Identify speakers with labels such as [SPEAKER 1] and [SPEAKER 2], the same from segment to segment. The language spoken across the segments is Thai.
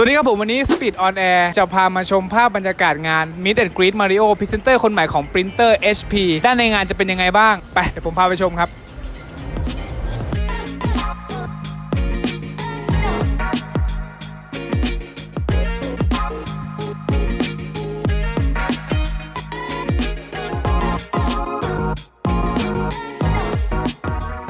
[SPEAKER 1] สวัสดีครับผมวันนี้ Speed on Air จะพามาชมภาพบรรยากาศงาน Meet and Greet Mario Presenter คนใหม่ของ Printer HP ด้านในงานจะเป็นยังไงบ้าง ไปเดี๋ยวผมพาไปชมครับ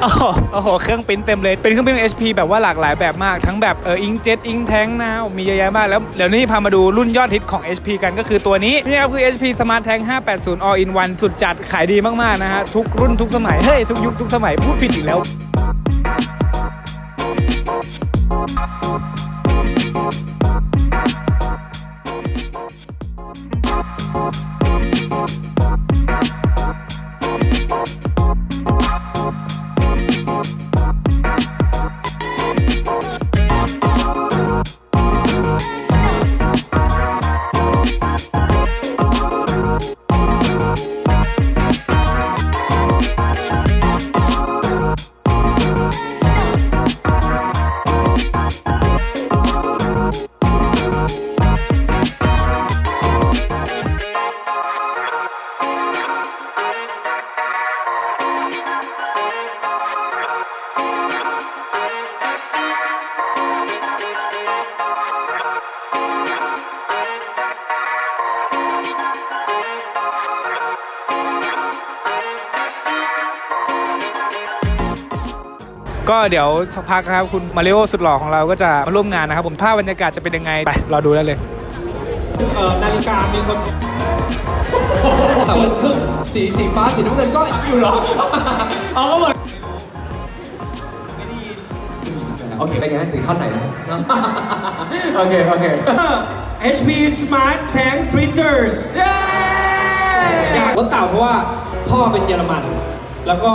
[SPEAKER 1] โอ้โหโอ้โห เครื่องปริ้นเต็มเลย เป็นเครื่องปริ้น HP แบบว่าหลากหลายแบบมาก ทั้งแบบเอออิงเจ็ตอิงแทงนะ มีเยอะแยะมาก แล้วเดี๋ยวนี้พามาดูรุ่นยอดฮิตของ HP กันก็คือตัวนี้ นี่ครับคือ HP Smart Tank 580 All in One สุดจัดขายดีมาก ๆ นะฮะ ทุกรุ่นทุกสมัย เฮ้ย ทุกยุคทุกสมัยพูดผิดอีกแล้ว ก็เดี๋ยวสักพักนะครับ คุณมาริโอสุดหล่อของเราก็จะมาร่วมงานนะครับผมภาพบรรยากาศจะเป็นยังไง ไป รอดูได้เลย
[SPEAKER 2] เอ่อนาฬิกามีคน
[SPEAKER 3] แต่ว่าคือสีสีฟ้าสีน้ำเงินก็อยู่เหรอ เอาก็หมดโอเคเป็นไงถึงท่อนไหนนะ โอเค โอเค
[SPEAKER 2] HP Smart Tank Printers
[SPEAKER 3] เย้
[SPEAKER 2] รถเต่าเพราะว่าพ่อเป็นเยอรมัน แล้วก็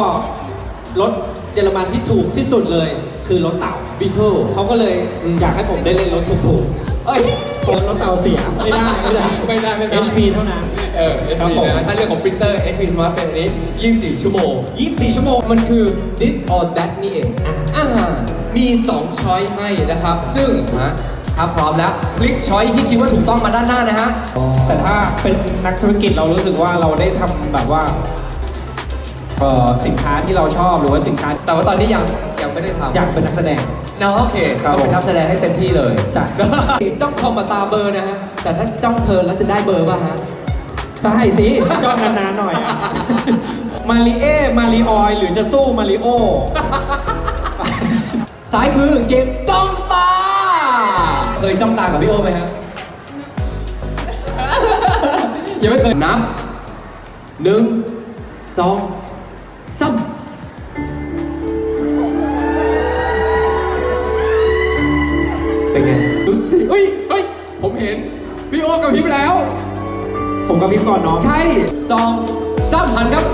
[SPEAKER 2] รถเยอรมันที่ถูกที่สุดเลย คือรถเต่า
[SPEAKER 3] บีทู
[SPEAKER 2] เขาก็เลยอยากให้ผมได้เล่นรถถูก
[SPEAKER 3] เอ้ย
[SPEAKER 2] ๆเพราะรถเต่าเสียไม่ได้ไม่ได้
[SPEAKER 3] ไม่ได้ไม่ได้
[SPEAKER 2] HP เท่านั้น
[SPEAKER 3] เออ
[SPEAKER 2] ครับ
[SPEAKER 3] HP
[SPEAKER 2] ผม
[SPEAKER 3] นะถ้าเรื่องของปรินเตอร์ HP Smart เป็นอันนี้ 24 ชั่วโมง
[SPEAKER 2] 24 ชั่วโมง
[SPEAKER 3] มันคือ this or that นี่เองอ่ามี 2 ช้อยให้นะครับ ซึ่งฮะถ้าพร้อมแล้ว คลิกช้อยที่คิดว่าถูกต้องมาด้านหน้านะฮะ
[SPEAKER 2] แต่ถ้าเป็นนักธุรกิจเรารู้สึกว่าเราได้ทำแบบว่า เอ่อสินค้าที่เราชอบหรือว่าสินค้า
[SPEAKER 3] แต่ว่าตอนนี้ยังยังไม่ได้ทำ
[SPEAKER 2] อยากเป็นนักแสดง
[SPEAKER 3] เนาะโอเค
[SPEAKER 2] ครับ
[SPEAKER 3] ก็เป็น
[SPEAKER 2] ผม
[SPEAKER 3] นักแสดงให้เต็มที่เลย
[SPEAKER 2] จ้ะ
[SPEAKER 3] จ้องคอมมาตาเบอร์นะฮะ แต่ถ้าจ้องเธอแล้วจะได้เบอร์ป่ะฮะ
[SPEAKER 2] ได้สิจ้องนานๆหน่อยอะ มาริเอ มาริออย หรือจะสู้มาริโอ
[SPEAKER 3] ซ้ายคือเกมจ้องตา เคยจ้องตากับพี่โอไหมฮะ ยังไม่เคยนับหนึ่งสอง สามเป็นไงดูสิเฮ้ยเฮ้ย ผมเห็น พี่โอกับพี่แล้ว
[SPEAKER 2] ผมกับพริบก่อนน้อง
[SPEAKER 3] ใช่สองสามหันครับ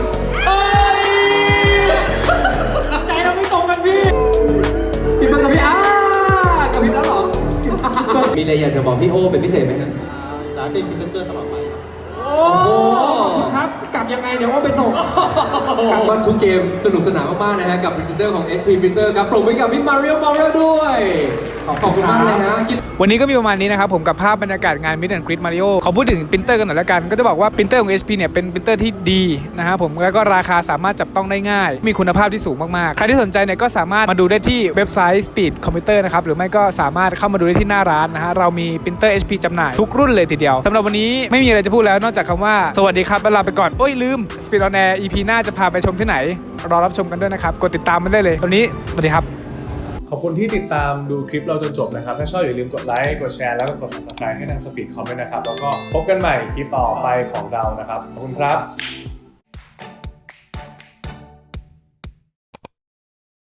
[SPEAKER 3] เอ้ย
[SPEAKER 2] ใจเราไม่ตรงกันพี่
[SPEAKER 3] พี่เบิร์ดกับพี่อ้ากับพี่แล้วเหรอ มีอะไรอยากจะบอกพี่โอเป็นพิเศษไหมฮะ
[SPEAKER 4] จะเป็นพรีเซนเตอร์ตลอดไปครับ
[SPEAKER 3] โอ้
[SPEAKER 2] ยังไงเดี๋ยวว่าไปส่ง
[SPEAKER 3] กลับว่าทุกเกมสนุกสนานมากๆนะฮะกับพรีเซนเตอร์ของ SP Printer ครับปรบมือกับพี่มาริโอมาริโอด้วย
[SPEAKER 2] ขอบ
[SPEAKER 3] ขอบ
[SPEAKER 2] คุ
[SPEAKER 3] คุณ
[SPEAKER 2] ณ
[SPEAKER 3] มาก
[SPEAKER 2] ครับ
[SPEAKER 3] เลยฮะกิน
[SPEAKER 1] วันนี้ก็มีประมาณนี้นะครับ ผมกับภาพบรรยากาศงาน Meet and Greet Mario ขอพูดถึงปรินเตอร์กันหน่อยละกัน ก็จะบอกว่าปรินเตอร์ของ HP เนี่ยเป็นปรินเตอร์ที่ดีนะครับผมแล้วก็ราคาสามารถจับต้องได้ง่าย มีคุณภาพที่สูงมากๆ ใครที่สนใจเนี่ยก็สามารถมาดูได้ที่เว็บไซต์ Speed Computer นะครับหรือไม่ก็สามารถเข้ามาดูได้ที่หน้าร้านนะฮะเรามีปรินเตอร์ HP จำหน่ายทุกรุ่นเลยทีเดียวสำหรับวันนี้ไม่มีอะไรจะพูดแล้วนอกจากคำว่าสวัสดีครับแล้วลาไปก่อนโอ้ยลืม Speed on Air EP หน้าจะพาไปชมที่ไหนรอรับชมกันด้วยนะครับกดติดตามมันได้เลยตอนนี้สวัสดีครับ
[SPEAKER 5] ขอบคุณที่ติดตามดูคลิปเราจนจบนะครับ ถ้าชอบอย่าลืมกดไลค์ กดแชร์ แล้วก็กด subscribe ให้ทางสปีดคอมด้วยนะครับ แล้วก็พบกันใหม่คลิปต่อไปของเรานะครับ ขอบคุณครับ